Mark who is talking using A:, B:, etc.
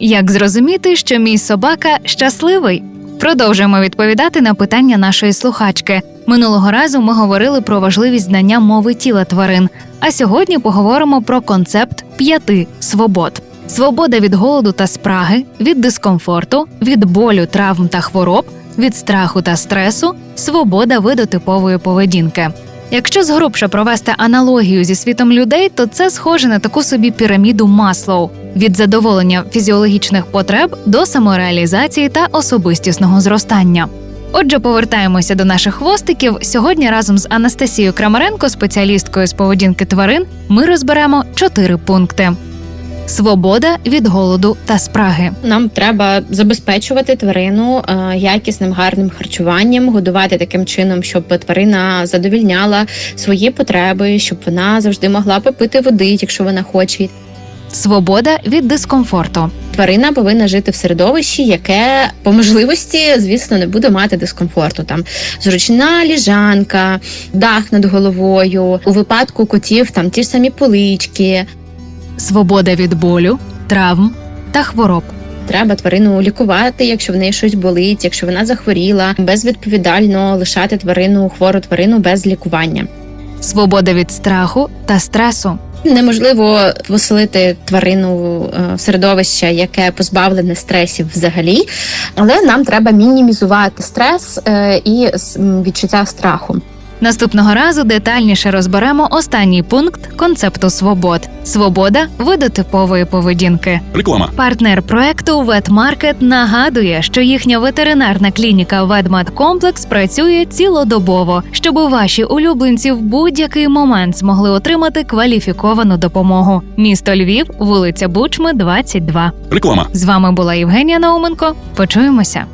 A: Як зрозуміти, що мій собака щасливий? Продовжуємо відповідати на питання нашої слухачки. Минулого разу ми говорили про важливість знання мови тіла тварин. А сьогодні поговоримо про концепт п'яти свобод: свобода від голоду та спраги, від дискомфорту, від болю, травм та хвороб, від страху та стресу, свобода видотипової поведінки. Якщо згрубше провести аналогію зі світом людей, то це схоже на таку собі піраміду Маслоу від задоволення фізіологічних потреб до самореалізації та особистісного зростання. Отже, повертаємося до наших хвостиків. Сьогодні разом з Анастасією Крамаренко, спеціалісткою з поведінки тварин, ми розберемо чотири пункти: свобода від голоду та спраги.
B: Нам треба забезпечувати тварину е, якісним гарним харчуванням, годувати таким чином, щоб тварина задовільняла свої потреби, щоб вона завжди могла попити води, якщо вона хоче.
A: Свобода від дискомфорту.
B: Тварина повинна жити в середовищі, яке по можливості, звісно, не буде мати дискомфорту. Там зручна ліжанка, дах над головою. У випадку котів там ті ж самі полички.
A: Свобода від болю, травм та хвороб.
B: Треба тварину лікувати, якщо в неї щось болить, якщо вона захворіла, безвідповідально лишати тварину, хвору тварину без лікування.
A: Свобода від страху та стресу.
B: Неможливо поселити тварину е, в середовище, яке позбавлене стресів взагалі, але нам треба мінімізувати стрес е, і відчуття страху.
A: Наступного разу детальніше розберемо останній пункт концепту свобод: свобода видотипової поведінки.
C: Реклама.
A: Партнер проекту Ветмаркет нагадує, що їхня ветеринарна клініка Ведмедкомплекс працює цілодобово, щоб ваші улюбленці в будь-який момент змогли отримати кваліфіковану допомогу. Місто Львів, вулиця Бучми, 22.
C: Реклама.
A: З вами була Євгенія Науменко. Почуємося.